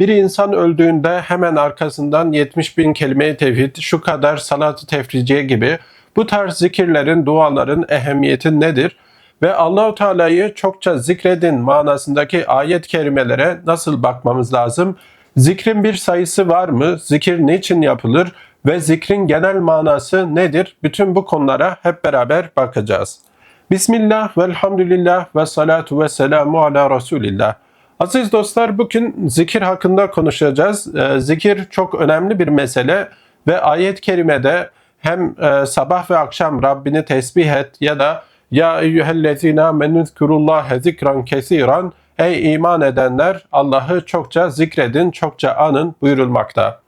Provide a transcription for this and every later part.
bir insan öldüğünde hemen arkasından 70 bin kelime-i tevhid, şu kadar salat-ı tefriciye gibi bu tarz zikirlerin, duaların ehemmiyeti nedir? Ve Allahu Teala'yı çokça zikredin manasındaki ayet kerimelere nasıl bakmamız lazım? Zikrin bir sayısı var mı? Zikir niçin yapılır? Ve zikrin genel manası nedir? Bütün bu konulara hep beraber bakacağız. Bismillah velhamdülillah ve salatu ve selamu ala Resulillah. Aziz dostlar bugün zikir hakkında konuşacağız. Ee, zikir çok önemli bir mesele ve ayet-i kerimede hem e, sabah ve akşam Rabbini tesbih et ya da ya eyyühellezine amenüzkurullahe zikran kesiran Ey iman edenler Allah'ı çokça zikredin, çokça anın buyurulmakta.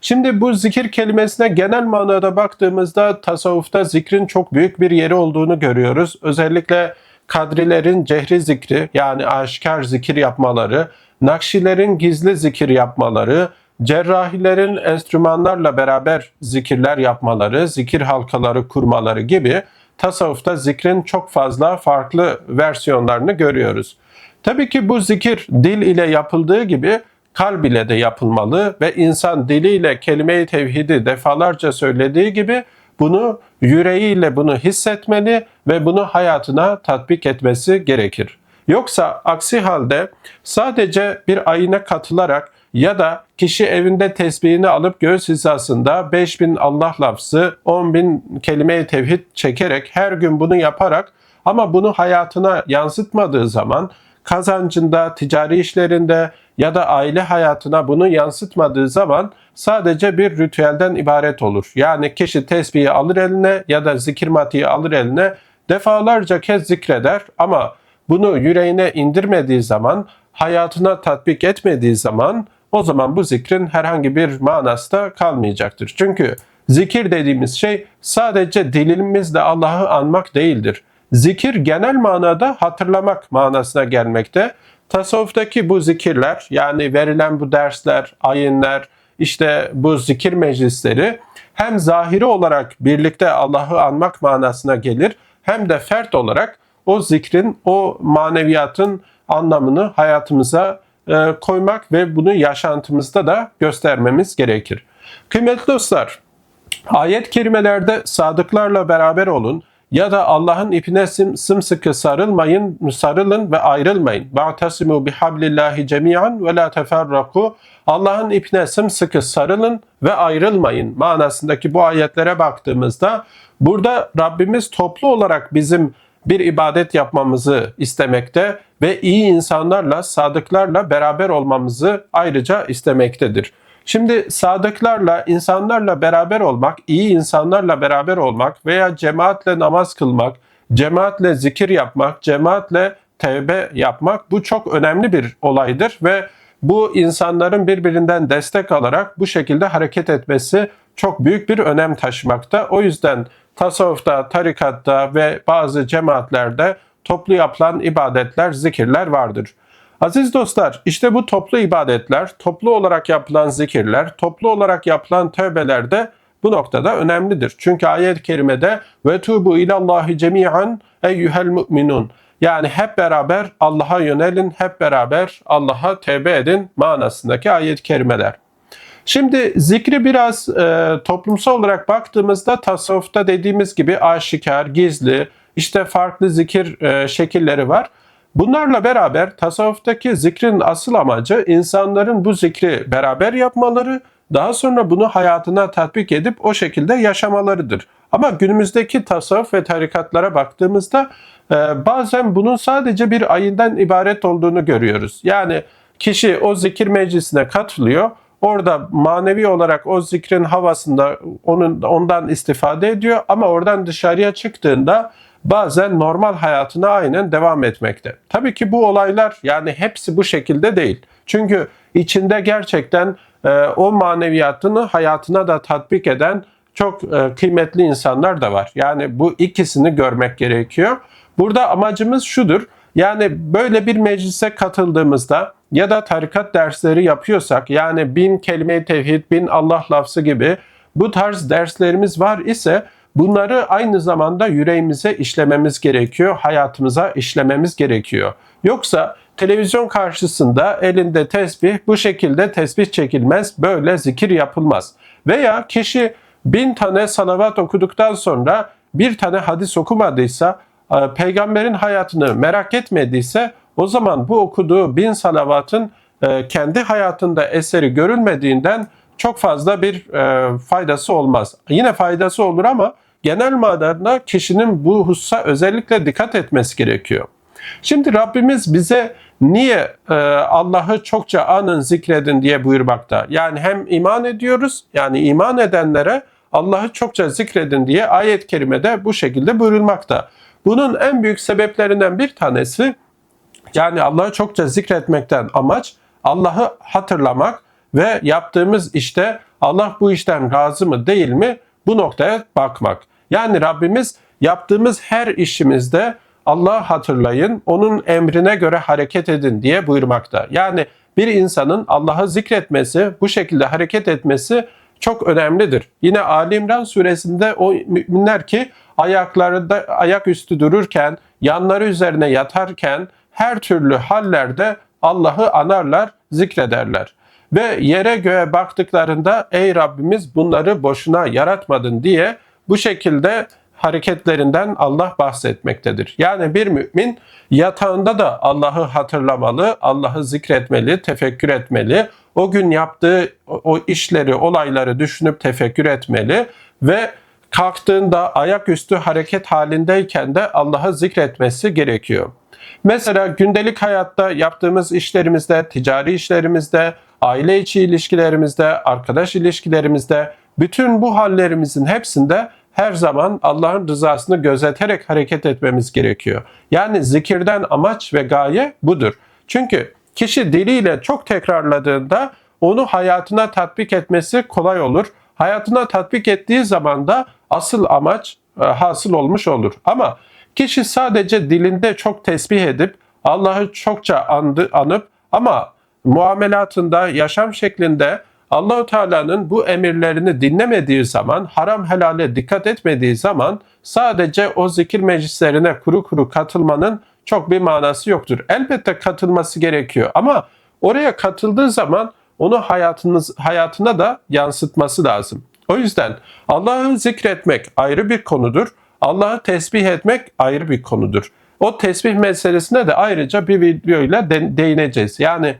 Şimdi bu zikir kelimesine genel manada baktığımızda tasavvufta zikrin çok büyük bir yeri olduğunu görüyoruz. Özellikle kadrilerin cehri zikri yani aşikar zikir yapmaları, nakşilerin gizli zikir yapmaları, cerrahilerin enstrümanlarla beraber zikirler yapmaları, zikir halkaları kurmaları gibi tasavvufta zikrin çok fazla farklı versiyonlarını görüyoruz. Tabii ki bu zikir dil ile yapıldığı gibi kalb ile de yapılmalı ve insan diliyle kelime-i tevhidi defalarca söylediği gibi bunu yüreğiyle bunu hissetmeli ve bunu hayatına tatbik etmesi gerekir. Yoksa aksi halde sadece bir ayine katılarak ya da kişi evinde tesbihini alıp göğüs hizasında 5000 Allah lafzı, 10.000 kelime-i tevhid çekerek her gün bunu yaparak ama bunu hayatına yansıtmadığı zaman kazancında, ticari işlerinde ya da aile hayatına bunu yansıtmadığı zaman sadece bir ritüelden ibaret olur. Yani kişi tesbihi alır eline ya da zikir matiği alır eline defalarca kez zikreder ama bunu yüreğine indirmediği zaman, hayatına tatbik etmediği zaman o zaman bu zikrin herhangi bir manası da kalmayacaktır. Çünkü zikir dediğimiz şey sadece dilimizle Allah'ı anmak değildir. Zikir genel manada hatırlamak manasına gelmekte. Tasavvuftaki bu zikirler yani verilen bu dersler, ayinler, işte bu zikir meclisleri hem zahiri olarak birlikte Allah'ı anmak manasına gelir hem de fert olarak o zikrin, o maneviyatın anlamını hayatımıza e, koymak ve bunu yaşantımızda da göstermemiz gerekir. Kıymetli dostlar, ayet kerimelerde sadıklarla beraber olun ya da Allah'ın ipine sımsıkı sarılmayın, sarılın ve ayrılmayın. Va'tasimu bihablillahi cemiyan ve la teferraku. Allah'ın ipine sımsıkı sarılın ve ayrılmayın manasındaki bu ayetlere baktığımızda burada Rabbimiz toplu olarak bizim bir ibadet yapmamızı istemekte ve iyi insanlarla, sadıklarla beraber olmamızı ayrıca istemektedir. Şimdi sadıklarla, insanlarla beraber olmak, iyi insanlarla beraber olmak veya cemaatle namaz kılmak, cemaatle zikir yapmak, cemaatle tevbe yapmak bu çok önemli bir olaydır ve bu insanların birbirinden destek alarak bu şekilde hareket etmesi çok büyük bir önem taşımakta. O yüzden tasavvufta, tarikatta ve bazı cemaatlerde toplu yapılan ibadetler, zikirler vardır. Aziz dostlar, işte bu toplu ibadetler, toplu olarak yapılan zikirler, toplu olarak yapılan tövbeler de bu noktada önemlidir. Çünkü ayet-i kerimede ve tubu ilallahi cemi'an eyyuhel mu'minun. Yani hep beraber Allah'a yönelin, hep beraber Allah'a tevbe edin manasındaki ayet-i kerimeler. Şimdi zikri biraz e, toplumsal olarak baktığımızda tasavvufta dediğimiz gibi aşikar, gizli, işte farklı zikir e, şekilleri var. Bunlarla beraber tasavvuftaki zikrin asıl amacı insanların bu zikri beraber yapmaları, daha sonra bunu hayatına tatbik edip o şekilde yaşamalarıdır. Ama günümüzdeki tasavvuf ve tarikatlara baktığımızda e, bazen bunun sadece bir ayinden ibaret olduğunu görüyoruz. Yani kişi o zikir meclisine katılıyor, orada manevi olarak o zikrin havasında onun ondan istifade ediyor ama oradan dışarıya çıktığında bazen normal hayatına aynen devam etmekte. Tabii ki bu olaylar yani hepsi bu şekilde değil. Çünkü içinde gerçekten e, o maneviyatını hayatına da tatbik eden çok e, kıymetli insanlar da var. Yani bu ikisini görmek gerekiyor. Burada amacımız şudur. Yani böyle bir meclise katıldığımızda ya da tarikat dersleri yapıyorsak yani bin kelime-i tevhid, bin Allah lafzı gibi bu tarz derslerimiz var ise Bunları aynı zamanda yüreğimize işlememiz gerekiyor, hayatımıza işlememiz gerekiyor. Yoksa televizyon karşısında elinde tesbih bu şekilde tesbih çekilmez, böyle zikir yapılmaz. Veya kişi bin tane salavat okuduktan sonra bir tane hadis okumadıysa, e, peygamberin hayatını merak etmediyse o zaman bu okuduğu bin salavatın e, kendi hayatında eseri görülmediğinden çok fazla bir e, faydası olmaz. Yine faydası olur ama genel manada kişinin bu hususa özellikle dikkat etmesi gerekiyor. Şimdi Rabbimiz bize niye e, Allah'ı çokça anın zikredin diye buyurmakta. Yani hem iman ediyoruz yani iman edenlere Allah'ı çokça zikredin diye ayet-i kerimede bu şekilde buyurulmakta. Bunun en büyük sebeplerinden bir tanesi yani Allah'ı çokça zikretmekten amaç Allah'ı hatırlamak ve yaptığımız işte Allah bu işten razı mı değil mi bu noktaya bakmak. Yani Rabbimiz yaptığımız her işimizde Allah'ı hatırlayın, onun emrine göre hareket edin diye buyurmakta. Yani bir insanın Allah'ı zikretmesi, bu şekilde hareket etmesi çok önemlidir. Yine Ali İmran suresinde o müminler ki ayaklarında ayaküstü dururken, yanları üzerine yatarken her türlü hallerde Allah'ı anarlar, zikrederler. Ve yere göğe baktıklarında ey Rabbimiz bunları boşuna yaratmadın diye bu şekilde hareketlerinden Allah bahsetmektedir. Yani bir mümin yatağında da Allah'ı hatırlamalı, Allah'ı zikretmeli, tefekkür etmeli. O gün yaptığı o işleri, olayları düşünüp tefekkür etmeli ve kalktığında ayaküstü hareket halindeyken de Allah'ı zikretmesi gerekiyor. Mesela gündelik hayatta yaptığımız işlerimizde, ticari işlerimizde, aile içi ilişkilerimizde, arkadaş ilişkilerimizde, bütün bu hallerimizin hepsinde her zaman Allah'ın rızasını gözeterek hareket etmemiz gerekiyor. Yani zikirden amaç ve gaye budur. Çünkü kişi diliyle çok tekrarladığında onu hayatına tatbik etmesi kolay olur. Hayatına tatbik ettiği zaman da asıl amaç e, hasıl olmuş olur. Ama kişi sadece dilinde çok tesbih edip Allah'ı çokça andı, anıp ama muamelatında, yaşam şeklinde Allahu Teala'nın bu emirlerini dinlemediği zaman, haram helale dikkat etmediği zaman sadece o zikir meclislerine kuru kuru katılmanın çok bir manası yoktur. Elbette katılması gerekiyor ama oraya katıldığı zaman onu hayatınız hayatına da yansıtması lazım. O yüzden Allah'ı zikretmek ayrı bir konudur. Allah'ı tesbih etmek ayrı bir konudur. O tesbih meselesine de ayrıca bir videoyla değineceğiz. Yani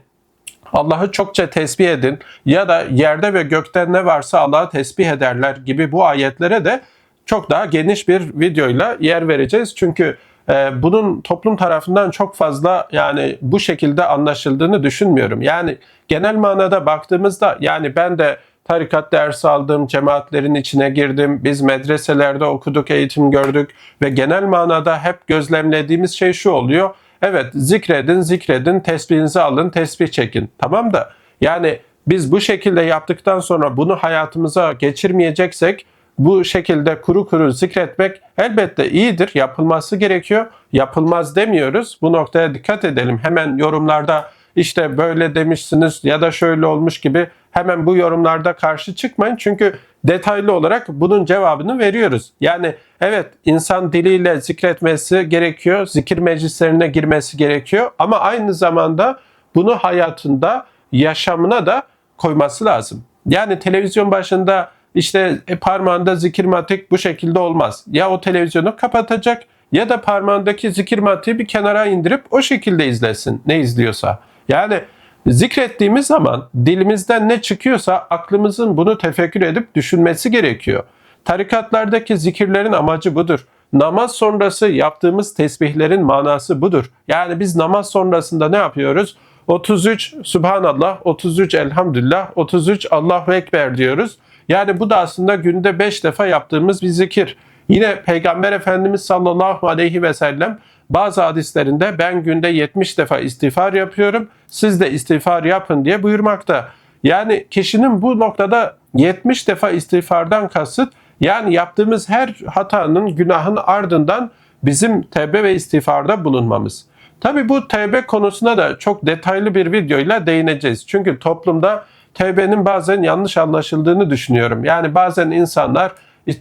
Allah'ı çokça tesbih edin ya da yerde ve gökte ne varsa Allah'ı tesbih ederler gibi bu ayetlere de çok daha geniş bir videoyla yer vereceğiz. Çünkü e, bunun toplum tarafından çok fazla yani bu şekilde anlaşıldığını düşünmüyorum. Yani genel manada baktığımızda yani ben de tarikat dersi aldım, cemaatlerin içine girdim, biz medreselerde okuduk, eğitim gördük ve genel manada hep gözlemlediğimiz şey şu oluyor. Evet zikredin, zikredin, tesbihinizi alın, tesbih çekin. Tamam da yani biz bu şekilde yaptıktan sonra bunu hayatımıza geçirmeyeceksek bu şekilde kuru kuru zikretmek elbette iyidir, yapılması gerekiyor. Yapılmaz demiyoruz. Bu noktaya dikkat edelim. Hemen yorumlarda işte böyle demişsiniz ya da şöyle olmuş gibi hemen bu yorumlarda karşı çıkmayın. Çünkü detaylı olarak bunun cevabını veriyoruz. Yani evet insan diliyle zikretmesi gerekiyor, zikir meclislerine girmesi gerekiyor ama aynı zamanda bunu hayatında, yaşamına da koyması lazım. Yani televizyon başında işte e, parmağında zikir matik bu şekilde olmaz. Ya o televizyonu kapatacak ya da parmağındaki zikir matiği bir kenara indirip o şekilde izlesin ne izliyorsa. Yani Zikrettiğimiz zaman dilimizden ne çıkıyorsa aklımızın bunu tefekkür edip düşünmesi gerekiyor. Tarikatlardaki zikirlerin amacı budur. Namaz sonrası yaptığımız tesbihlerin manası budur. Yani biz namaz sonrasında ne yapıyoruz? 33 Subhanallah, 33 Elhamdülillah, 33 Allahu Ekber diyoruz. Yani bu da aslında günde 5 defa yaptığımız bir zikir. Yine Peygamber Efendimiz sallallahu aleyhi ve sellem bazı hadislerinde ben günde 70 defa istiğfar yapıyorum. Siz de istiğfar yapın diye buyurmakta. Yani kişinin bu noktada 70 defa istiğfardan kasıt yani yaptığımız her hatanın, günahın ardından bizim tevbe ve istiğfarda bulunmamız. Tabi bu tevbe konusuna da çok detaylı bir videoyla değineceğiz. Çünkü toplumda tevbenin bazen yanlış anlaşıldığını düşünüyorum. Yani bazen insanlar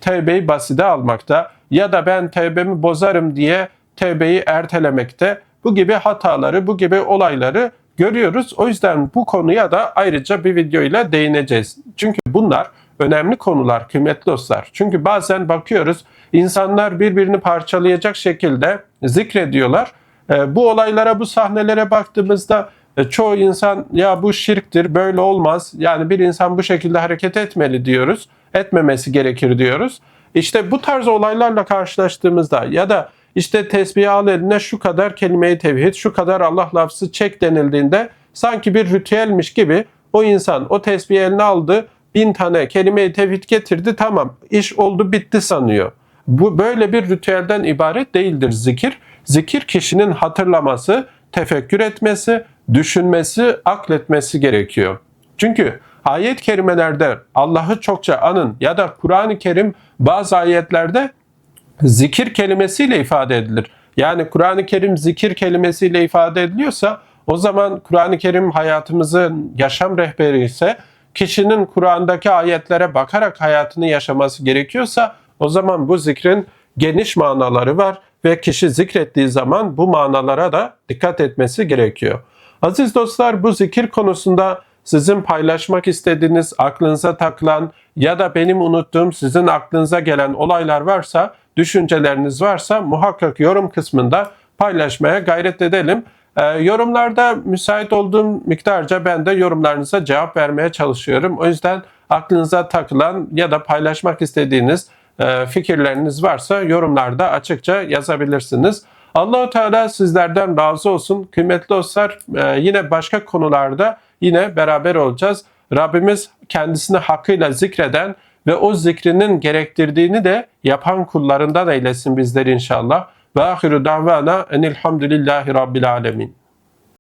tevbeyi basite almakta ya da ben tevbemi bozarım diye tevbeyi ertelemekte. bu gibi hataları, bu gibi olayları görüyoruz. O yüzden bu konuya da ayrıca bir videoyla değineceğiz. Çünkü bunlar önemli konular kıymetli dostlar. Çünkü bazen bakıyoruz insanlar birbirini parçalayacak şekilde zikrediyorlar. E, bu olaylara, bu sahnelere baktığımızda e, çoğu insan ya bu şirktir, böyle olmaz. Yani bir insan bu şekilde hareket etmeli diyoruz. Etmemesi gerekir diyoruz. İşte bu tarz olaylarla karşılaştığımızda ya da işte tesbih al eline şu kadar kelime-i tevhid, şu kadar Allah lafzı çek denildiğinde sanki bir ritüelmiş gibi o insan o tesbih eline aldı, bin tane kelime-i tevhid getirdi tamam iş oldu bitti sanıyor. Bu böyle bir ritüelden ibaret değildir zikir. Zikir kişinin hatırlaması, tefekkür etmesi, düşünmesi, akletmesi gerekiyor. Çünkü ayet-i kerimelerde Allah'ı çokça anın ya da Kur'an-ı Kerim bazı ayetlerde zikir kelimesiyle ifade edilir. Yani Kur'an-ı Kerim zikir kelimesiyle ifade ediliyorsa o zaman Kur'an-ı Kerim hayatımızın yaşam rehberi ise kişinin Kur'an'daki ayetlere bakarak hayatını yaşaması gerekiyorsa o zaman bu zikrin geniş manaları var ve kişi zikrettiği zaman bu manalara da dikkat etmesi gerekiyor. Aziz dostlar bu zikir konusunda sizin paylaşmak istediğiniz, aklınıza takılan ya da benim unuttuğum sizin aklınıza gelen olaylar varsa, düşünceleriniz varsa muhakkak yorum kısmında paylaşmaya gayret edelim. Ee, yorumlarda müsait olduğum miktarca ben de yorumlarınıza cevap vermeye çalışıyorum. O yüzden aklınıza takılan ya da paylaşmak istediğiniz e, fikirleriniz varsa yorumlarda açıkça yazabilirsiniz. Allahu Teala sizlerden razı olsun. Kıymetli dostlar e, yine başka konularda yine beraber olacağız. Rabbimiz kendisini hakkıyla zikreden ve o zikrinin gerektirdiğini de yapan kullarından eylesin bizleri inşallah. Ve ahiru davana enilhamdülillahi rabbil alemin.